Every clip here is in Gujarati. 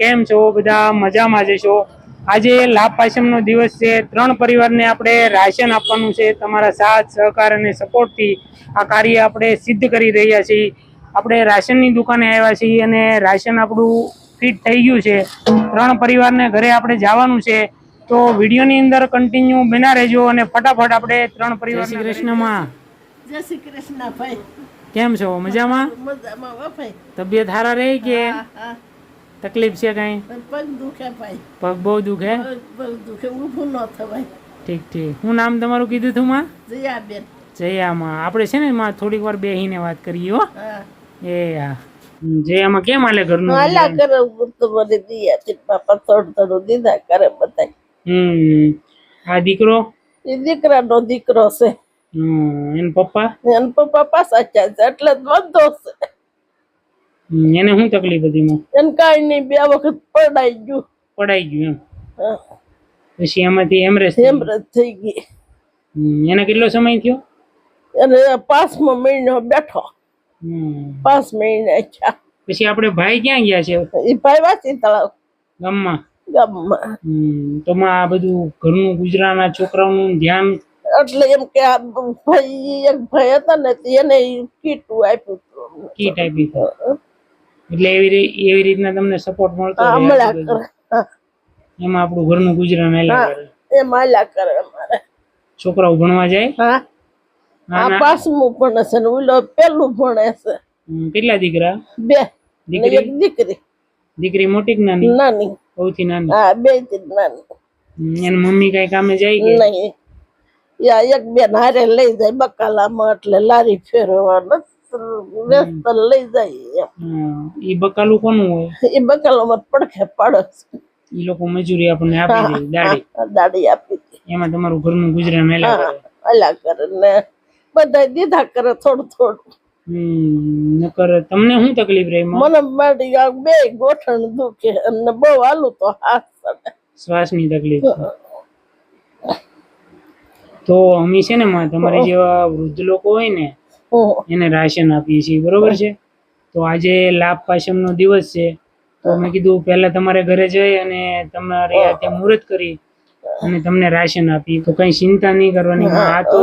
કેમ છો? બધા મજામાં જ છો? આજે લાભ પાછમનો દિવસ છે. ત્રણ પરિવારને આપણે રાશન આપવાનું છે. તમારા સાથ સહકાર અને સપોર્ટથી આ કાર્ય આપણે સિદ્ધ કરી રહ્યા છીએ. આપણે રાશનની દુકાને આવ્યા છીએ અને રાશન આપણું ફિટ થઈ ગયું છે. ત્રણ પરિવારને ઘરે આપણે જવાનું છે. તો વિડીયોની અંદર કન્ટિન્યુ બના રહેજો અને ફટાફટ આપણે ત્રણ પરિવાર શ્રી કૃષ્ણમાં જય શ્રી કૃષ્ણ ભાઈ. કેમ છો? મજામાં? મજામાં ભાઈ. તબિયત સારા રહી કે? હા હા. તકલીફ છે કઈ? પગ દુખે ભાઈ. પગ બહુ દુખે? પગ દુખે ઊભું ન થવાય. ઠીક ઠીક. હું નામ તમારું કીધું તું માં? જયાબેન. જયામાં. આપણે છે ને માં થોડીક વાર બેહીને વાત કરીએ હો. એ હા. જયામાં કેમ હાલે ઘરનું હાલા કરે તો મને દિયા તે પાપા તોડ તોડ દીધા કરે બધા હમ. આ દીકરો? એ દીકરાનો દીકરો છે. હમ. એન પપ્પા? એન પપ્પા પાસે છે એટલે જ વાંધો છે. એને શું તકલીફ હતી માં એને કાઈ નહીં બે વખત પડાઈ ગયું. પડાઈ ગયું એમ? પછી એમાંથી એમરેસ એમરેસ થઈ ગઈ. એને કેટલો સમય થયો? એને પાંચમો મહિનો બેઠો. પાંચ મહિને થયા. પછી આપણે ભાઈ ક્યાં ગયા છે? એ ભાઈ વાંચી તળાવ. ગામમાં? ગામમાં. તો માં આ બધું ઘરનું ગુજરાના છોકરાઓનું ધ્યાન? એટલે એમ કે આ ભાઈ એક ભાઈ હતા ને તે એને કીટું આપ્યું કીટ આપી. એટલે એવી એવી રીતના તમને સપોર્ટ મળતો એમાં આપણું ઘરનું ગુજરાન કરે. એ માલા કરે અમારે. છોકરાઓ ભણવા જાય? હા. આ ના. ભણે છે ને ઓલો પેલું ભણે છે. કેટલા દીકરા? બે. દીકરી? દીકરી. દીકરી મોટી કે નાની? નાની. સૌથી નાની. હા બે જ નાની. એની મમ્મી કઈ કામે જાય કે? નહીં. યા એક બેન હારે લઈ જાય બકાલામાં એટલે લારી ફેરવા વ્યસ્ત લઈ જાય ઈ બકાલું કોનું હોય? એ બકાલો માં પડખે પાડે એ લોકો મજૂરી આપણને આપી દે દાડી. દાડી આપી દે. એમાં તમારું ઘરનું ગુજરાન મેલા અલા કરે. ને બધા દીધા કરે થોડું થોડું. નકર તમને શું તકલીફ રહી? મને મારી આ બે ગોઠણ દુખે અને બહુ હાલું તો હાથ. શ્વાસની તકલીફ. તો અમે છે ને માં તમારી જેવા વૃદ્ધ લોકો હોય ને એને રાશન આપીએ છીએ. બરોબર છે? તો આજે લાભ પાશમનો દિવસ છે. તો મેં કીધું પહેલા તમારે ઘરે જઈ અને તમારે ત્યાં મુહૂર્ત કરી અને તમને રાશન આપી. તો કઈ ચિંતા નહીં કરવાની. આ તો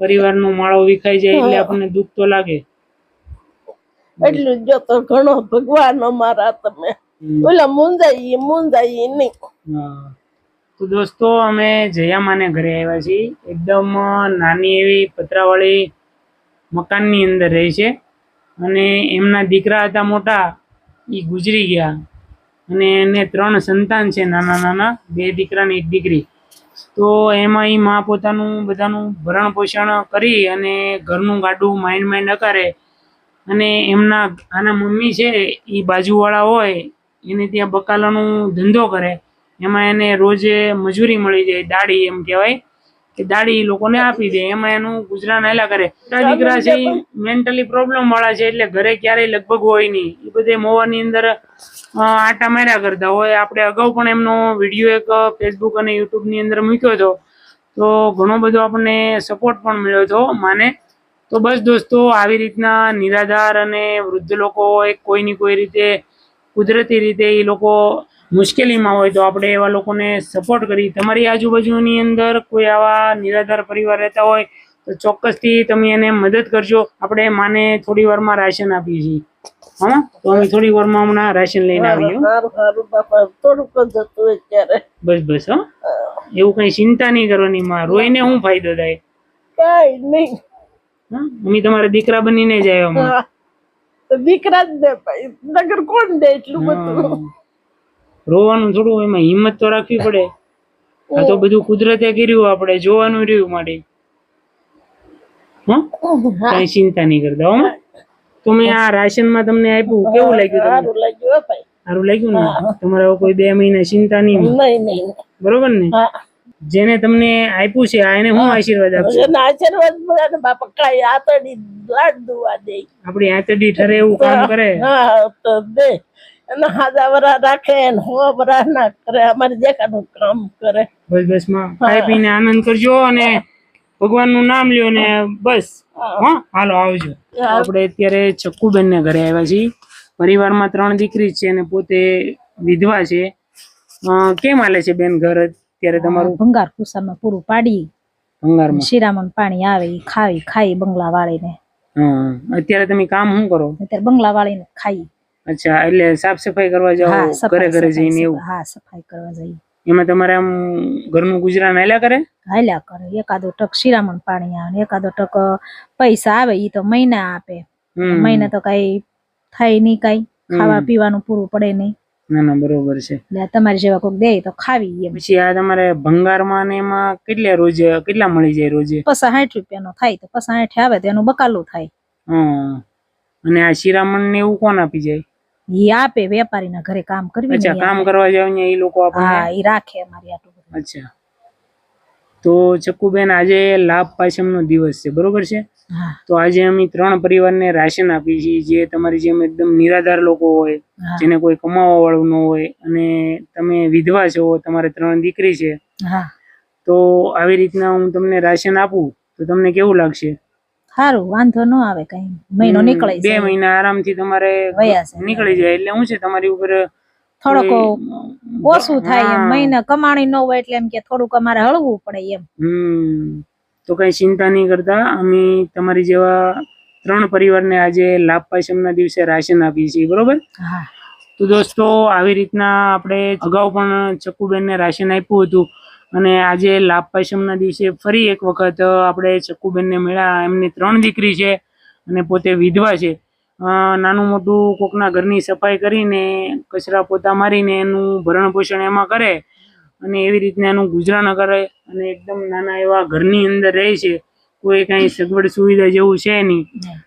પરિવારનો માળો વિખાઈ જાય એટલે આપણને દુઃખ તો લાગે. એટલું જો તો ઘણો ભગવાન અમારા તમે. ઓલા મુંજાઈ મુંજાઈ નહીં. હા. તો દોસ્તો, અમે જયામાને ઘરે આવ્યા છીએ. એકદમ નાની એવી પતરાવાળી મકાનની અંદર રહે છે. અને એમના દીકરા હતા મોટા, એ ગુજરી ગયા. અને એને ત્રણ સંતાન છે, નાના નાના, બે દીકરા ને એક દીકરી. તો એમાં એ મા પોતાનું બધાનું ભરણ પોષણ કરી અને ઘરનું ગાડું માઇન્ડ માઇન્ડ અકારે અને એમના, આના મમ્મી છે એ બાજુવાળા હોય, એને ત્યાં બકાલાનો ધંધો કરે. એમાં એને રોજે મજૂરી મળી જાય દાડી એમ કહેવાય કે દાડી લોકોને આપી દે. એમાં એનું ગુજરાન એલા કરે દીકરા છે એ મેન્ટલી પ્રોબ્લેમ વાળા છે એટલે ઘરે ક્યારેય લગભગ હોય નહીં. એ બધે મોવાની અંદર આટા માર્યા કરતા હોય. આપણે અગાઉ પણ એમનો વીડિયો એક ફેસબુક અને યુટ્યુબની અંદર મૂક્યો હતો. તો ઘણો બધો આપણને સપોર્ટ પણ મળ્યો હતો માને. તો બસ દોસ્તો આવી રીતના નિરાધાર અને વૃદ્ધ લોકો એક કોઈની કોઈ રીતે કુદરતી રીતે એ લોકો મુશ્કેલીમાં હોય તો આપણે એવા લોકોને સપોર્ટ કરી. તમારી આજુબાજુની અંદર કોઈ આવા નિરાધાર પરિવાર રહેતા હોય તો ચોક્કસથી તમે એને મદદ કરજો. આપણે માને થોડી વારમાં રાશન આપીએ છીએ. હા? તો અમે થોડી વારમાં હમણાં રાશન લઈને આવીએ બસ બસ હો. એવું કઈ ચિંતા નહીં કરવાની માં. રોઈને શું ફાયદો થાય? કાઈ નહીં? અમે તમારા દીકરા બનીને જ આવ્યા દીકરા જ દે નગર કોણ દે એટલું બધું? હા. રોવાનું થોડું એમાં હિંમત તો રાખવી પડે. આ તો બધું કુદરતે કર્યું આપણે જોવાનું રહ્યું માટે કઈ ચિંતા નહીં કરતા હો તો મેં આ રાશનમાં તમને આપ્યું કેવું લાગ્યું તમને? સારું લાગ્યું ને? તમારે કોઈ બે મહિના ચિંતા નહીં બરોબર ને? જેને તમને આપ્યું છે આ એને હું આશીર્વાદ આપું આશીર્વાદ બાપા કાંઈ આતડી લાડ દુવા દે. આપણી આંતડી ઠરે એવું કામ કરે. હા તો દે. અને હાજા રાખે ને હો ના કરે અમારે દેખાનું કામ કરે. બસ બસમાં ખાઈ પીને આનંદ કરજો અને ભગવાનનું નામ લ્યો ને બસ. હા. હાલો આવજો. આપણે અત્યારે ચક્કુબેન ને ઘરે આવ્યા છીએ. પરિવારમાં ત્રણ દીકરી છે અને પોતે વિધવા છે. કેમ હાલે છે બેન ઘર અત્યારે તમારું? ભંગાર કુસામાં પૂરું પાડી. ભંગારમાં? શિરામણ પાણી આવે ખાવી ખાઈ બંગલા વાળીને. હા અત્યારે તમે કામ શું કરો? અત્યારે બંગલા વાળીને ખાઈ. અચ્છા એટલે સાફ સફાઈ કરવા જાવ ઘરે ઘરે જઈને એવું? હા સફાઈ કરવા જઈએ. એમાં તમારે આમ ઘરનું ગુજરાન હાલ્યા કરે? હાલ્યા કરે. એકાદો ટક શિરામણ પાણી આવે એકાદો ટક પૈસા આવે ઈ તો મહિના આપે. મહિના તો કઈ થાય નહીં કઈ. ખાવા પીવાનું પૂરું પડે નહીં. ના ના બરોબર છે. એટલે તમારી જેવા કોઈક દે તો ખાવી એમ. પછી આ તમારે ભંગારમાં ને એમાં કેટલા રોજ કેટલા મળી જાય રોજે? પસા સાઠ રૂપિયાનો થાય તો પસા સાઠ આવે તો એનું બકાલું થાય. અને આ શિરામણ ને એવું કોણ આપી જાય? ઈ આપે વેપારીના ઘરે કામ કરવી અચ્છા કામ કરવા જાવ ને ઈ લોકો આપે. હા ઈ રાખે અમારી આટલું અચ્છા. તો ચક્કુબેન આજે લાભ પાચમનો દિવસ છે બરોબર છે? તો આજે અમે ત્રણ પરિવારને રાશન આપીએ છીએ જે તમારી જેમ એકદમ નિરાધાર લોકો હોય જેને કોઈ કમાવા વાળું ન હોય અને તમે વિધવા છો તમારે ત્રણ દીકરી છે. તો આવી રીતના હું તમને રાશન આપું તો તમને કેવું લાગશે? સારું વાંધો ન આવે કઈ. મહિનો નીકળાય નીકળે બે. મહિના આરામથી તમારે નીકળી જાય એટલે શું છે તમારી ઉપર થોડોક ઓછું થાય એમ. હા. મહિને કમાણી ન હોય એટલે એમ કે થોડુંક અમારે હળવું પડે એમ. તો કઈ ચિંતા નહીં કરતા. અમે તમારી જેવા ત્રણ પરિવારને આજે લાભ પાચમના દિવસે રાશન આપીએ છીએ બરોબર? હા. તો દોસ્તો આવી રીતના આપણે અગાઉ પણ ચક્કુબેનને રાશન આપ્યું હતું. અને આજે લાભ પાયસમના દિવસે ફરી એક વખત આપણે ચક્કુબેનને મળ્યા. એમની ત્રણ દીકરી છે અને પોતે વિધવા છે. નાનું મોટું કોકના ઘરની સફાઈ કરીને કચરા પોતા મારીને એનું ભરણ પોષણ એમાં કરે અને એવી રીતના એનું ગુજરાન કરે અને એકદમ નાના એવા ઘરની અંદર રહે છે. કોઈ કાંઈ સગવડ સુવિધા જેવું છે નહીં.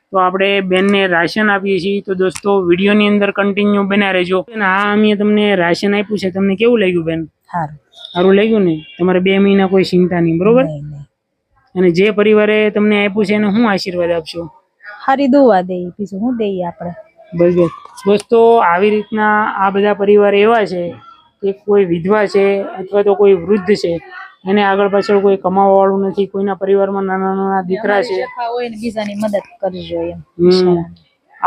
તો આપણે બેનને રાશન આપીએ છીએ. તો દોસ્તો વિડીયોની અંદર કન્ટિન્યુ બન્યા રહેજો. આ અમે તમને રાશન આપ્યું છે. તમને કેવું લાગ્યું બેન? સારું સારું લાગ્યું ને? તમારે બે મહિના કોઈ ચિંતા નહીં બરોબર. અને જે પરિવારે તમને આપ્યું છે એને હું આશીર્વાદ આપશો? હારી દુવા દે બીજું શું દઈએ આપણે. બરોબર દોસ્તો આવી રીતના આ બધા પરિવાર એવા છે કે કોઈ વિધવા છે અથવા તો કોઈ વૃદ્ધ છે એને આગળ પાછળ કોઈ કમાવા વાળું નથી કોઈના પરિવારમાં નાના નાના દીકરા છે. શેફા હોય ને બીજાની મદદ કરજો એમ. હમ.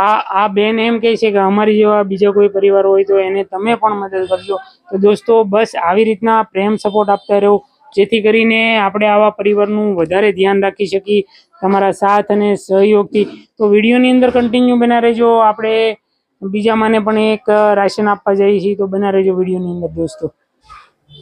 આ આ બેન એમ કહે છે કે અમારી જેવા બીજા કોઈ પરિવાર હોય તો એને તમે પણ મદદ કરજો. તો દોસ્તો બસ આવી રીતના પ્રેમ સપોર્ટ આપતા રહો. જેથી કરીને આપણે આવા પરિવારનું વધારે ધ્યાન રાખી શકીએ તમારા સાથ અને સહયોગથી. તો વિડીયોની અંદર કન્ટિન્યુ બના રહેજો. આપણે બીજા માને પણ એક રાશન આપવા જઈએ છીએ. તો બના રહેજો વિડીયોની અંદર દોસ્તો.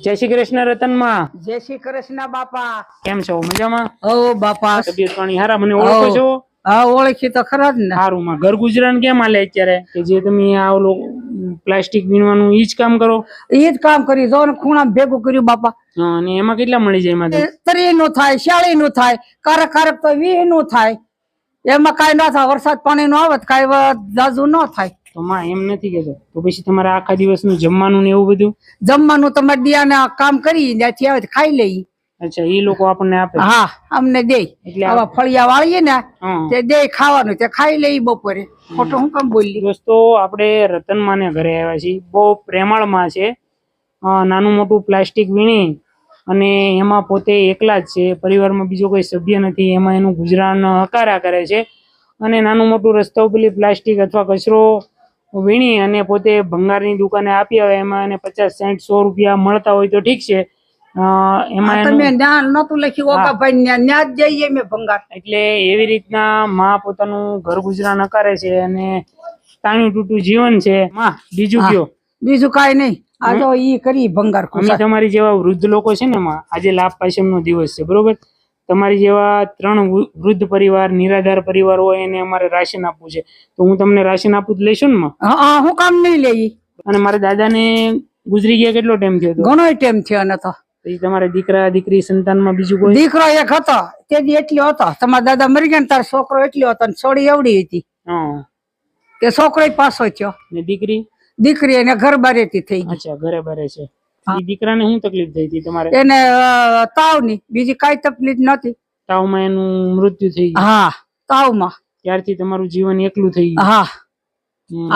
જય શ્રી કૃષ્ણ રતનમાં. જય શ્રી કૃષ્ણ બાપા. કેમ છો? મજામાં? ઓ બાપા. તબિયત પાણી હારા? મને ઓળખો છો? હા ઓળખી તો ખરા જ ને. સારું માં ઘર ગુજરાન કેમ હાલે અત્યારે? કે જે તમે આ ઓલો પ્લાસ્ટિક વીણવાનું ઈ જ કામ કરો? એ જ કામ કરી જો ને ખૂણા ભેગું કર્યું બાપા. અને એમાં કેટલા મળી જાય એમાંથી? ત્રી નું થાય શાળી નું થાય કારક કારક તો વી નું થાય. એમાં કાઈ ન થાય વરસાદ પાણી નો આવે કાઈ દાજુ ન થાય. તો માં એમ નથી કેતો. તો પછી તમારે આખા દિવસનું જમવાનું ને એવું બધું? જમવાનું તમારે દિયાને કામ કરી ત્યાંથી આવે ખાઈ લઈ અચ્છા એ લોકો આપણને આપે. હા અમને દે આવા ફળિયા વાળીએ ને તે દે ખાવાનું તે ખાઈ લે બપોરે. ખોટું હું કામ બોલી? દોસ્તો આપણે રતન માને ઘરે આવ્યા છીએ. બહુ પ્રેમાળમાં છે નાનું મોટું પ્લાસ્ટિક વીણી અને એમાં પોતે એકલા જ છે. પરિવારમાં બીજો કોઈ સભ્ય નથી. એમાં એનું ગુજરાન હકારા કરે છે. અને નાનું મોટું રસ્તા ઉપર પ્લાસ્ટિક અથવા કચરો વીણી અને પોતે ભંગારની દુકાને આપી આવે. એમાં એને પચાસ સાઠ સો રૂપિયા મળતા હોય તો ઠીક છે. એમાં તમે જ્ઞાન નતું લખ્યું. હા. ભાઈ ન્યા જ જઈએ મેં ભંગાર. એટલે એવી રીતના માં પોતાનું ઘર ગુજરાન કરે છે અને તાણું તૂટું જીવન છે. માં બીજું કયો? બીજું કાઈ નહીં. આ તો ઈ કરી ભંગાર અમે તમારી જેવા વૃદ્ધ લોકો છે ને માં આજે લાભ પાચમનો દિવસ છે બરોબર? તમારી જેવા ત્રણ વૃદ્ધ પરિવાર નિરાધાર પરિવાર હોય એને અમારે રાશન આપવું છે. તો હું તમને રાશન આપું જ લેશો ને માં? હા હા, હું કામ નહીં લઈ અને મારા દાદાને ગુજરી ગયા કેટલો ટાઈમ થયો ઘણો ટાઈમ થયો ને તો પછી તમારા દીકરા દીકરી સંતાનમાં બીજું કોઈ? દીકરો એક હતો તે દી એટલો હતો. તમારા દાદા મરી ગયા ને તારો છોકરો એટલો હતો ને છોડી એવડી હતી. તે છોકરો પાછો થયો. ને દીકરી? દીકરી એને ઘર બારેથી થઈ અચ્છા ઘરે બારે છે. દીકરાને શું તકલીફ થઈ હતી તમારે? એને તાવની. બીજી કાઈ તકલીફ નથી તાવમાં એનું મૃત્યુ થઈ ગયું? હા તાવમાં. ત્યારથી તમારું જીવન એકલું થઈ ગયું? હા.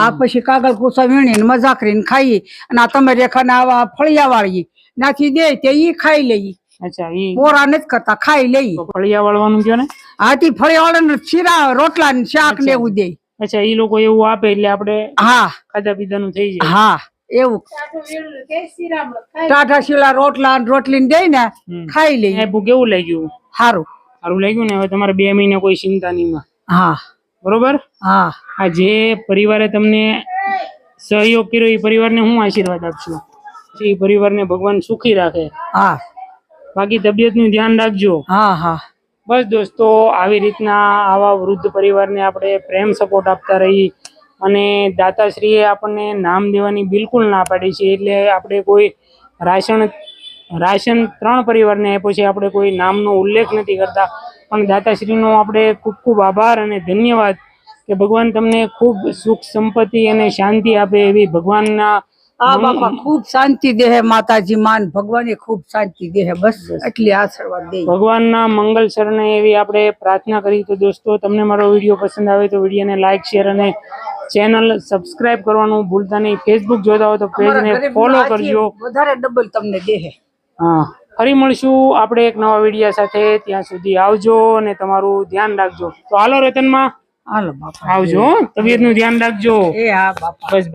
આ પછી કાગળ કુસા વીણીને મજા કરીને ખાઈએ અને આ તમે રેખાને આવા ફળિયા વાળીએ. નાથી દે તે ઈ ખાઈ લઈ અચ્છા ઈ પોરા નથી કરતા ખાઈ લઈએ ફળિયા વાળવાનું કયો ને? આથી ફળિયા વાળાને શીરા રોટલા ને શાક ને એવું દે. અચ્છા એ લોકો એવું આપે એટલે આપણે હા. ખાધા પીધાનું થઈ જાય. હા એવું. ટાટા શીલા રોટલા રોટલી ને દઈ ને હમ. ખાઈ લઈ કેવું લાગ્યું? સારું સારું લાગ્યું ને? હવે તમારે બે મહિના કોઈ ચિંતા નહીં હા. બરોબર? હા. આ જે પરિવારે તમને સહયોગ કર્યો એ પરિવારને હું આશીર્વાદ આપશું. એ પરિવારને ભગવાન સુખી રાખે. હા. બાકી તબિયતનું ધ્યાન રાખજો. હા હા. બસ દોસ્તો આવી રીતના આવા વૃદ્ધ પરિવારને આપણે પ્રેમ સપોર્ટ આપતા રહી અને દાતાશ્રીએ આપણને નામ દેવાની બિલકુલ ના પાડી છે. એટલે આપણે કોઈ રાશન રાશન ત્રણ પરિવારને આપ્યો છે. આપણે કોઈ નામનો ઉલ્લેખ નથી કરતા. પણ દાતાશ્રીનો આપણે ખૂબ ખૂબ આભાર અને ધન્યવાદ કે ભગવાન તમને ખૂબ સુખ સંપત્તિ અને શાંતિ આપે એવી ભગવાનના આ બાપા ખૂબ શાંતિ દેહે માતાજી માન ભગવાને ખૂબ શાંતિ દેહે બસ એટલી આશીર્વાદ દે. ભગવાનના મંગલ શરણે એવી આપણે પ્રાર્થના કરી તો દોસ્તો તમને મારો વીડિયો પસંદ આવે તો વિડીયોને લાઈક શેર અને ચેનલ સબસ્ક્રાઇબ કરવાનું ભૂલતા નહીં. ફેસબુક જોતા હોય તો પેજને ફોલો કરજો. વધારે ડબલ તમને દેહે હા. ફરી મળશું આપણે એક નવા વીડિયો સાથે. ત્યાં સુધી આવજો અને તમારું ધ્યાન રાખજો. તો હાલો રતનમાં. હાલો બાપા. આવજો તબિયત તબિયતનું ધ્યાન રાખજો. એ હા બાપા. બસ.